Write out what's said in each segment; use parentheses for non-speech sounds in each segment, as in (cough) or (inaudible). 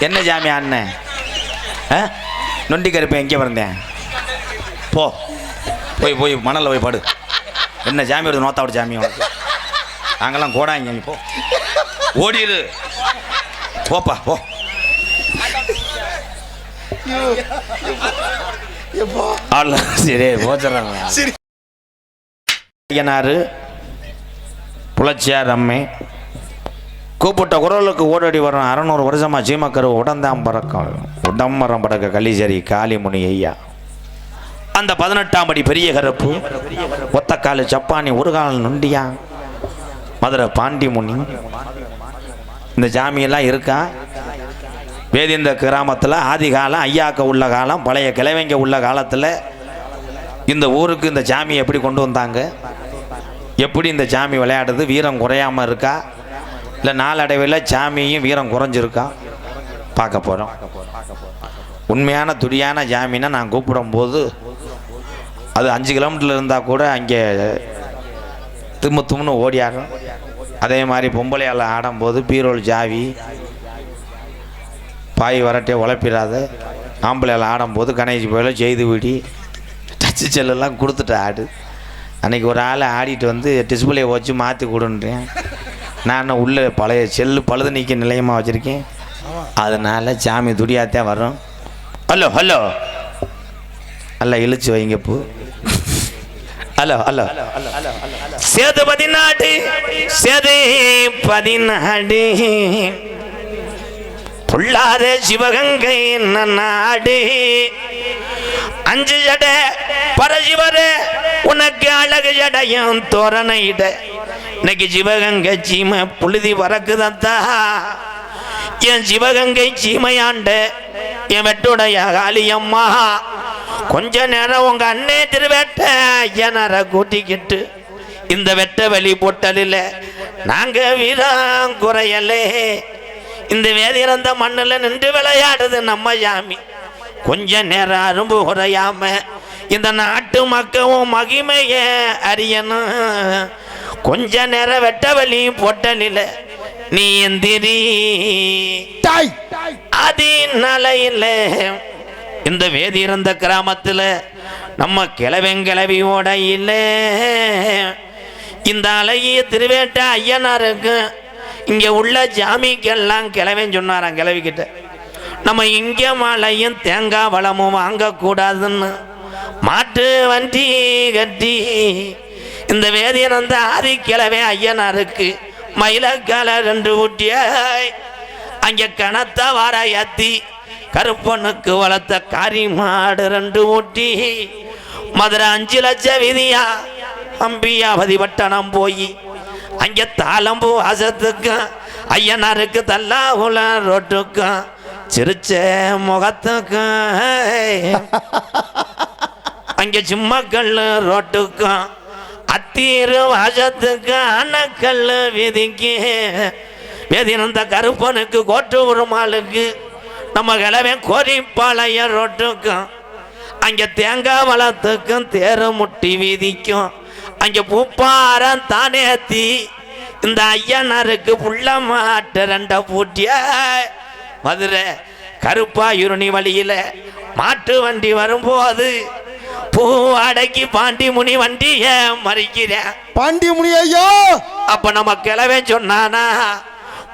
என்ன ஜாமி அண்ணன் ஆ? நொண்டி கருப்பேன் எங்கே வந்தேன் போ. போய் போய் மணலில் போய் படு. என்ன ஜாமி வருது நோத்தாவோட ஜாமி உனக்கு. நாங்கெல்லாம் கோடாங்க போ. ஓடிடு போப்பா போ. சரி. ஐயனாரு புலச்சியார் அம்மை கூப்பிட்ட குரலுக்கு ஓடடி வரும் அறநூறு வருஷமா சீமக்கரு உடந்தாம் பறக்கம். உடம்பரம் படக்க கலிசரி காளிமுனி ஐயா. அந்த பதினெட்டாம் படி பெரிய கருப்பு. ஒத்தக்காலு சப்பானி ஒரு கால் நுண்டியா. மதுரை பாண்டிமுனி. இந்த ஜாமியெல்லாம் இருக்கா? வேதிந்த கிராமத்தில் ஆதி காலம் ஐயாக்க உள்ள காலம் பழைய கிழவைங்க உள்ள காலத்தில் இந்த ஊருக்கு இந்த ஜாமி எப்படி கொண்டு வந்தாங்க? எப்படி இந்த ஜாமி விளையாடுது? வீரம் குறையாம இருக்கா? இல்லை நாளடைவில் ஜாமியும் வீரம் குறைஞ்சிருக்கா? பார்க்க போகிறோம் உண்மையான துடியான ஜாமீனை நான் கூப்பிடும்போது அது அஞ்சு கிலோமீட்டரில் இருந்தால் கூட அங்கே தும்மு தும்னு ஓடியாகும் அதே மாதிரி பொம்பளையால் ஆடும்போது பீரோல் ஜாவி பாய் வரட்டே உழப்பிடாத. ஆம்பளையால் ஆடும்போது கணேஷ் போயில செய்து விடி டச்சு செல்லெல்லாம் கொடுத்துட்டு ஆடு. அன்னைக்கு ஒரு ஆள் ஆடிட்டு வந்து டிஸ்பிளே வச்சு மாற்றி கொடுன்றேன். நான் உள்ள பழைய செல்லு பழுது நீக்க நிலையமாக வச்சுருக்கேன். அதனால சாமி துடியாத்தான் வரும் ஹலோ ஹலோ. நல்லா இழுச்சு வைங்க பூ. Hello hello. சேது பதினாடு சேது பதினாடு. பொல்லாத சிவகங்கை நாடு அஞ்சு ஜட பரசிவர உனக்கு அழகு ஜடையும் தோரணையிட. இன்னைக்கு சிவகங்கை சீமை புழுதி பறக்குதத்தா? என் சிவகங்கை சீமையாண்ட என் வெட்டுடைய காளியம்மா கொஞ்ச நேரம் உங்க அண்ணே திருவேட்ட ஐயனார கூட்டிக்கிட்டு இந்த வெட்ட வெளி பொட்டலில் நாங்க வீரம் குறையலே இந்த வேதியிறந்த மண்ணில் நின்று விளையாடுது நம்ம சாமி. கொஞ்ச நேரம் அரும்பு குறையாம இந்த நாட்டு மக்களும் மகிமைய அறியணும். கொஞ்ச நேரம் வெட்ட வழி பொட்டலில் நீ எந்திரி டாய். அது நிலையில் இந்த வேதி இருந்த கிராமத்தில் நம்ம கிளவெங்கிளவியோட இல்லை. இந்த அழகிய திருவேட்ட ஐயனாருக்கு இங்கே உள்ள ஜாமிக்கெல்லாம் கிளவன் சொன்னாராம் கிளவிக்கிட்ட நம்ம இங்கே மழையும் தேங்காய் வளமும் வாங்கக்கூடாதுன்னு மாட்டு வண்டி கட்டி இந்த வேதியன் அந்த ஆதிக்கிழமை ஐயனாருக்கு மயிலக்கால ரெண்டு ஊட்டியாய். அங்கே கணத்த வார கருப்பனுக்கு வளர்த்த காரிமாடு ரெண்டு ஊட்டி. மதுரை அஞ்சு லட்சம் விதியா அம்பியாவதி பட்டணம் போய். அங்கே தாளம்பூ வாசத்துக்கும் ஐயனாருக்கு தல்லாகுல ரோட்டுக்கும் சிரிச்ச முகத்துக்கும். அங்கே சும்மா கல்லு ரோட்டுக்கும் அத்தீரு வாசத்துக்கு அணக்கல் விதிக்கு. வெதினந்த கருப்பனுக்கு கோட்டு உருமாளுக்கு நம்ம கிழவன் கோரிப்பாளைய ரோட்டுக்கும் அங்கே தேங்காய் வளத்துக்கும் தேரு முட்டி வீதிக்கும். அங்கே பூப்பாரம் தானேத்தி இந்த ஐயனாருக்கு புள்ள மாட்டு ரெண்ட பூட்டிய. மதுரை கருப்பா இருணி வழியில மாட்டு வண்டி வரும்போது பூ அடக்கி பாண்டி முனி வண்டிய மறிக்கிறேன் பாண்டிய முனி ஐயா அப்ப நம்ம கிளவே சொன்னானா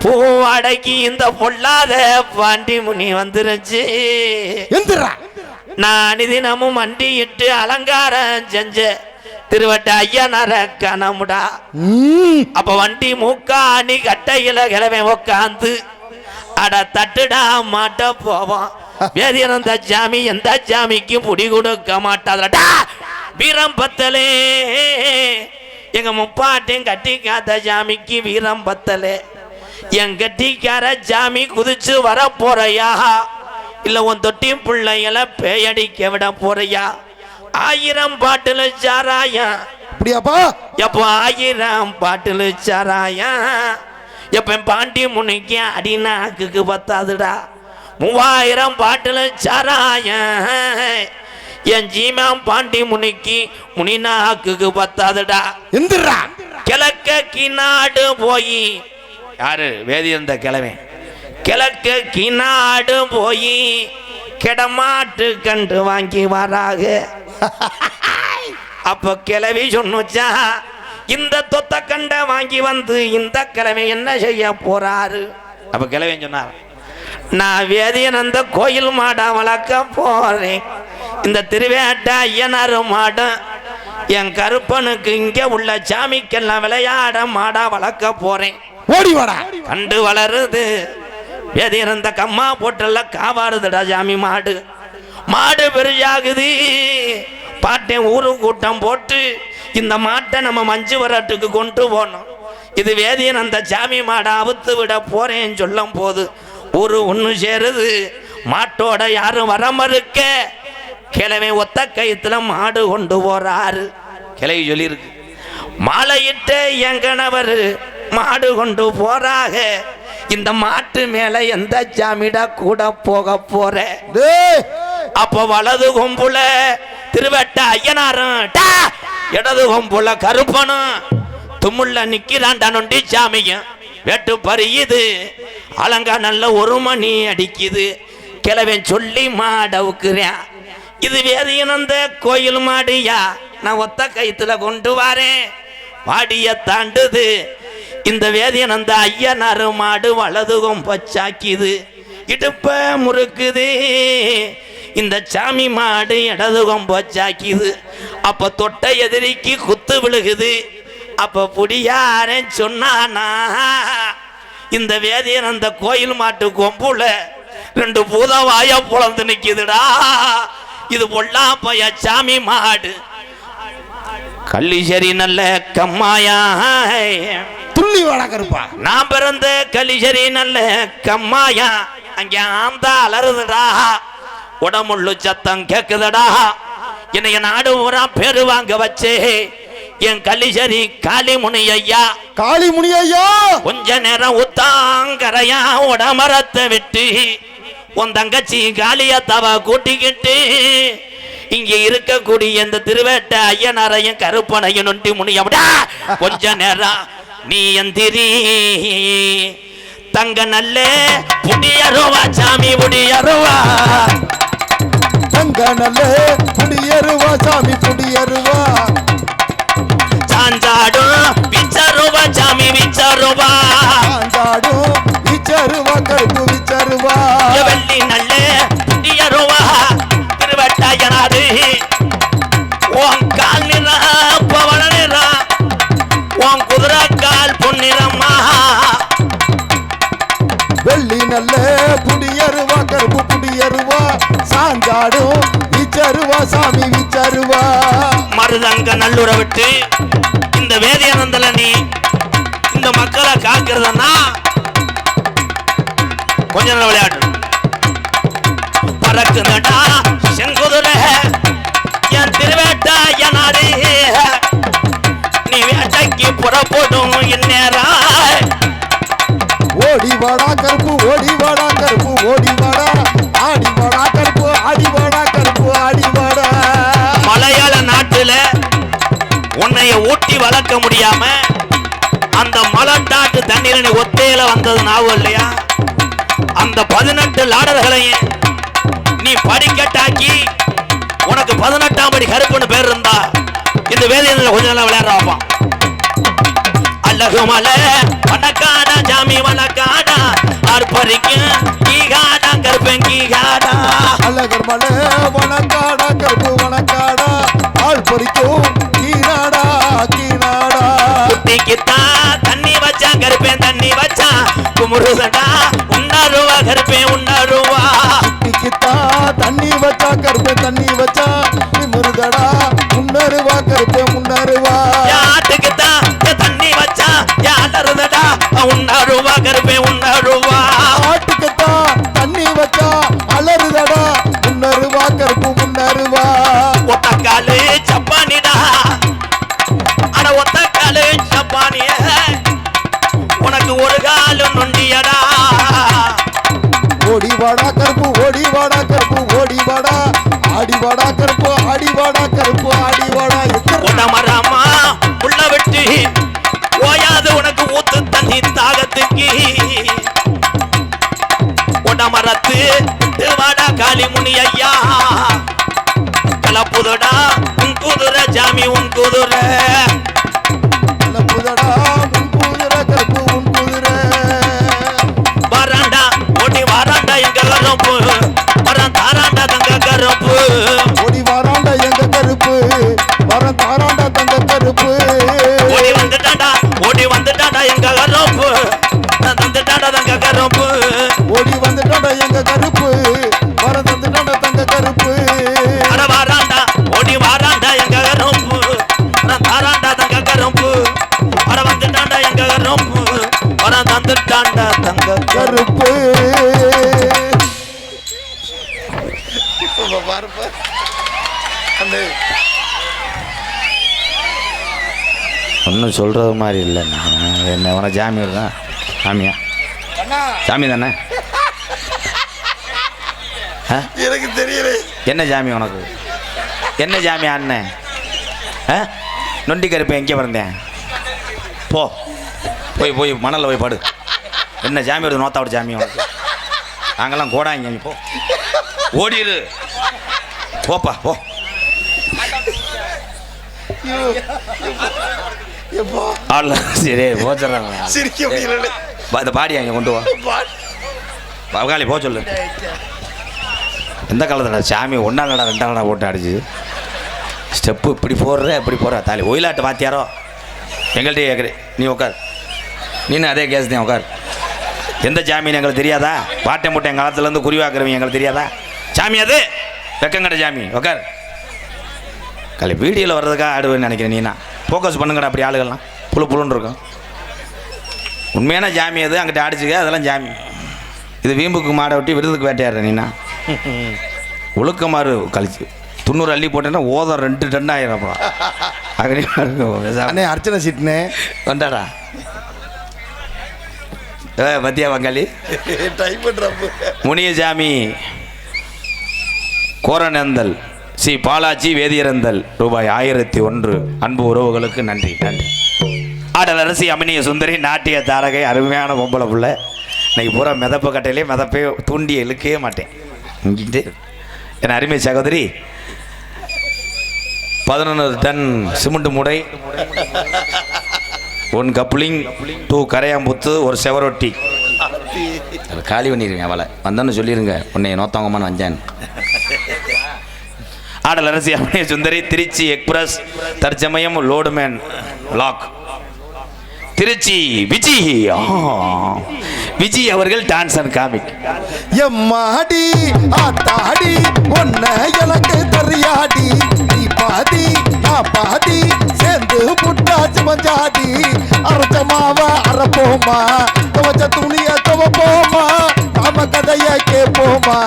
பூ அடக்கி இந்த பொல்லாத பாண்டி முனி வந்துருச்சு. எந்திரா! நான் தினமும் வண்டியிட்டு அலங்காரம் செஞ்ச திருவட்ட ஐயனார கனமுடா ம், அப்ப வண்டி மூக்காணி கட்டையில கிளவே உக்காந்து அட தட்டுடா மாட்ட போவோம் வேதியனந்த சாமி எந்த சாமிக்கு புடி கொடுக்க மாட்டாதடா. வீரம் பத்தலே. எங்க முப்பாட்டையும் கட்டிக்காத சாமிக்கு வீரம் பத்தலே. என் கட்டிக்கார சாமி குதிச்சு வர போறையா? இல்ல உன் தொட்டி பிள்ளைகளை பேயடிக்க விட போறையா? ஆயிரம் பாட்டுல சாராயா. அப்படியாப்பா? எப்போ ஆயிரம் பாட்டில் சாராயா? எப்போ பாண்டி முனைக்கு அடிநாக்குக்கு பத்தாதுடா. மூவாயிரம் பாட்டில் சாராயா என் ஜீமாம் பாண்டி முனைக்கு முனிநாக்குக்கு பத்தாதுடா. எந்திரா கிழக்க கிநாடு போய். யாரு? வேதியந்த கிழமை கிழக்கு கிநாடு போய். கிடமாட்டு கண்டு வாங்கி வராக. அப்ப கிளவி சொன்னுச்சா இந்த தொத்த கண்ட வாங்கி வந்து இந்த கிழமை என்ன செய்ய போறாரு? அப்ப கிழவி சொன்னார் நான் வேதியன் அந்த கோயில் மாடை வளர்க்க போறேன். இந்த திருவேட்ட ஐயனார் மாடம் என் கருப்பனுக்கு இங்க உள்ள சாமிக்கெல்லாம் விளையாட மாடா வளர்க்க போறேன். ஓடி வாடா. கண்டு வளருது. வேதியன் அந்த கம்மா போட்டல்ல காவாடுதுடா சாமி மாடு. மாடு பெருசாகுது பாட்டேன் ஊரு கூட்டம் போட்டு இந்த மாட்டை நம்ம மஞ்சு வரட்டுக்கு கொண்டு போனோம். இது வேதியன் அந்த சாமி மாடை அவுத்து விட போறேன்னு சொல்லும் போது ஊரு ஒன்று சேருது. மாட்டோட யாரும் வர மறுக்க கிழமை ஒத்த கயித்துல மாடு கொண்டு போறாரு. கிளவி சொல்லியிருக்கு. மாலையிட்ட என் கணவர் மாடு கொண்டு போறாக. இந்த மாட்டு மேல எந்த சாமிடா கூட போக போற. அப்ப வலது கொம்புல திருவட்ட ஐயனாரும் டா! இடது கொம்புல கருப்பனும் தும்முள்ள நிக்கிறான்டா நொண்டி சாமியும். வெட்டு பறியுது. அலங்கா நல்ல ஒரு மணி அடிக்குது. கிழவன் சொல்லி மாடவுக்குறேன் இது வேதியனந்த கோயில் மாடியா? நான் ஒத்த கைத்துல கொண்டு வரேன். வாடிய தாண்டுது. இந்த வேதியன் அந்த ஐயனாரு மாடு வலதுகும் பச்சாக்கிது. இடுப்ப முறுக்குது. இந்த சாமி மாடு இடதுகம் பச்சாக்கிது. அப்ப தொட்ட எதிரிக்கு குத்து விழுகுது. அப்ப புடியாரன் சொன்னானா? இந்த வேதியன் அந்த கோயில் மாட்டு கொம்புல ரெண்டு பூத வாய புலந்து நிக்குதுடா. இது பொல்லா பைய சாமி மாடு. கள்ளிசரி நல்ல கம்மாயா. துள்ளி வாடா கருப்பா. நான் பிறந்த கலிசரி நல்ல கம்மாயா. அங்க ஆந்தா அலறுதுடா. உடம்புள்ளு சத்தம் கேக்குதடா. என்னைய நாடு ஊரா பேரு வாங்க வச்சே. என் கலிசரி காளிமுனி ஐயா காளி முனி ஐயா கொஞ்ச நேரம் உத்தாங்கரையா உடமரத்தை விட்டு உன் தங்கச்சி காளிய தவ கூட்டிக்கிட்டு இங்க இருக்கக்கூடிய இந்த திருவேட்ட ஐயனாரையும் கருப்பனையும் நொண்டி முனியவிடா கொஞ்ச நேரம் நீ எந்திரி தங்க நல்ல புடியருவா சாமி புடியருவா. தங்க நல்ல புடியருவா சாமி புடியருவா. சாஞ்சாடும் விச்சருவா சாமி விச்சருவா ஆண்டாடும் விச்சருவா கருப்பு விச்சருவா வெள்ளி நல்ல புடியருவா திருவட்டாயனாரு உன் கால் நிறா பவள நிறா உன் குதிரை கால் பொன்னிறம்மா வெள்ளி நல்ல புடியருவா கருப்பு புடியருவா. சாஞ்சாடும் விச்சருவா சாமி விச்சருவா மருதங்க நல்லுற விட்டு வேதியானந்தல நீ இந்த மக்களை காக்கிறதுனா கொஞ்ச நேரம் விளையாடு. பறக்குதடா செங்குதுல என் திருவேட்டா எனாரு நீ வேட்டைக்கு புறப்படும் இந்நேரம். ஓடி வாடா முடியாம அந்த மலண்டாட்டு தண்ணீரனை நீ ஒத்தையில வந்தது ஞாபகம் இல்லையா? அந்த பதினெட்டு லாடர்களையும் நீ படிக்கட்டாக்கி உனக்கு பதினெட்டாம் படி கருப்புன்னு பேர் இருந்தா இந்த வேலையில கொஞ்ச நாள் விளையாடுற வைப்பான் அழகு மலை வனக்காடா ஜாமி வணக்காடா ஆர்ப்பரிக்கும் கீகாடா கருப்பன் கீகாடா. அழகர் மலை வனக்காடா கருப்பு வணக்காடா ஆள் பறிக்கும் குட்டிக்குத்தான் தண்ணி வச்சா கருப்பேன் தண்ணி வச்சா குமுருதடா வாடா கருப்பு ஓடி வாடா கருப்பு ஓடி வாடா. ஆடி வாடா கருப்பு ஆடி வாடா கருப்பு ஆடி வாடா. எத்தனை உள்ள விட்டு. ஓயாது உனக்கு ஊத்து தண்ணி தாகத்துக்கு. உடமரத்து திருவாடா வாடா காளிமுனி ஐயா. கலப்புதடா உன் குதிரை ஜாமி உன் குதிரை. சொல்கிறது மாதிரி இல்லை என்ன உன ஜாமி தான்? சாமியா? சாமி தானே? எனக்கு தெரியல. என்ன ஜாமி உனக்கு? என்ன ஜாமி அண்ணன் ஆ? நொண்டி கருப்பு எங்கே பிறந்தேன்? போ. போய் போய் மணலில் போய் படு. என்ன ஜாமி வருது நோத்தாவோட ஜாமி உனக்கு? நாங்கெல்லாம் கோடாங்க போ ஓடிடு போப்பா போ. ஆள் சரி போச்சுறாங்க சிரிக்க முடியல இந்த பாடி அங்கே கொண்டு வா. பகாலி போ சொல்லு. எந்த காலத்தில்? சாமி ஒன்றா நடா ரெண்டா நடா போட்டு அடிச்சு. ஸ்டெப்பு இப்படி போடுற இப்படி போடுற. தாலி ஒயிலாட்டு வாத்தியாரோ? எங்கள்கிட்ட கேட்குற நீ உட்கார் நீனு அதே கேஸ் தான் உட்கார் எந்த ஜாமீன் எங்களுக்கு தெரியாதா? பாட்டை முட்டை எங்கள் காலத்துலேருந்து குறிவாக்குறவங்க எங்களுக்கு தெரியாதா? சாமி அது? வெக்கங்கட ஜாமி உட்கார் கலை வீடியோவில் வர்றதுக்காக ஆடுவேன்னு நினைக்கிறேன் நீனா. ஃபோக்கஸ் பண்ணுங்கடா அப்படி ஆளுகள்லாம். புழு புழுன்னு இருக்கும். உண்மையான ஜாமி அது அங்கிட்ட ஆடிச்சுக்க அதெல்லாம் ஜாமி. இது வீம்புக்கு மாடை ஒட்டி விருதுக்கு வேட்டையாடுற நீனா? (laughs) ஒழுக்கமாறு கழிச்சு. துண்ணூறு அள்ளி போட்டேன்னா ஓதம் ரெண்டு டன் ஆயிரம் அப்புறம் அண்ணே அர்ச்சனை சீட்டுனே வந்தாடா. ஏ பத்தியா வங்காளி. (laughs) டைப் பண்றப்ப முனியசாமி கோரநந்தல். ஸ்ரீ பாலாஜி வேதியரந்தல் ரூபாய் ஆயிரத்தி ஒன்று. அன்பு உறவுகளுக்கு நன்றி நன்றி. ஆடல் அரசி அமினிய சுந்தரி நாட்டிய தாரகை அருமையான பொம்பளை புள்ள. இன்னைக்கு பூரா மிதப்பு கட்டையிலே மிதப்பே தூண்டி இழுக்கவே மாட்டேன். இங்கிட்டு என் அருமை சகோதரி பதினொன்று டன் சிமெண்ட் மூடை ஒன் கப்ளிங் டூ கரையாம்புத்து ஒரு செவரொட்டி. காலி பண்ணிடுங்க அவளை. வந்தோன்னு சொல்லிடுங்க உன்னை நோத்தவங்கம்மான்னு வந்தேன். நாடலரசி அபிநய சுந்தரி திருச்சி எக்ஸ்பிரஸ் தற்சமயம் லோடுமேன் லாக். திருச்சி விஜி விஜி அவர்கள் டான்ஸ் அண்ட் காமிக். எம்மாடி ஆத்தாடி ஒன்ன எனக்கு தெரியாடி. நீ பாதி நான் பாதி சேர்ந்து புட்டாச்சு மஞ்சாடி. அரைச்ச மாவ அரைப்போமா? துவச்ச துணிய துவப்போமா? நாம கதைய கேட்போமா?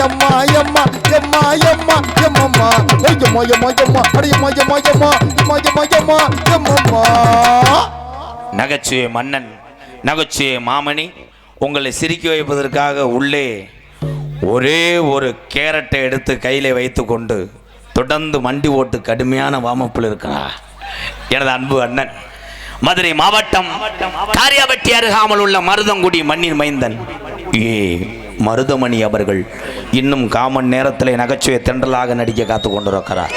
எம்மா எம்மா எம்மா எம்மா எம்மம்மா. எம்மா எம்மா எம்மா. எம்மா எம்மா எம்மா எம்மா எம்மா எம்மம்மா. நகைச்சுவை மன்னன் நகைச்சுவை மாமணி உங்களை சிரிக்க வைப்பதற்காக உள்ளே ஒரே ஒரு கேரட்டை எடுத்து கையில் வைத்துக்கொண்டு தொடர்ந்து மண்டி ஓட்டு கடுமையான வாமப்பில் இருக்கா எனது அன்பு அண்ணன் மதுரை மாவட்டம் காரியாபட்டி அருகாமல் உள்ள மருதங்குடி மண்ணின் மைந்தன். ஏ மருதமணி அவர்கள் இன்னும் காமன் நேரத்தில் நகைச்சுவை தென்றலாக நடிக்க காத்து கொண்டிருக்கிறார்.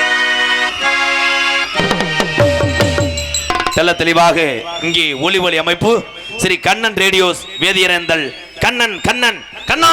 தெல்ல தெளிவாக இங்கே ஒளி ஒளி அமைப்பு. ஸ்ரீ கண்ணன் ரேடியோஸ் வேதியரேந்தல். கண்ணன் கண்ணன் கண்ணா!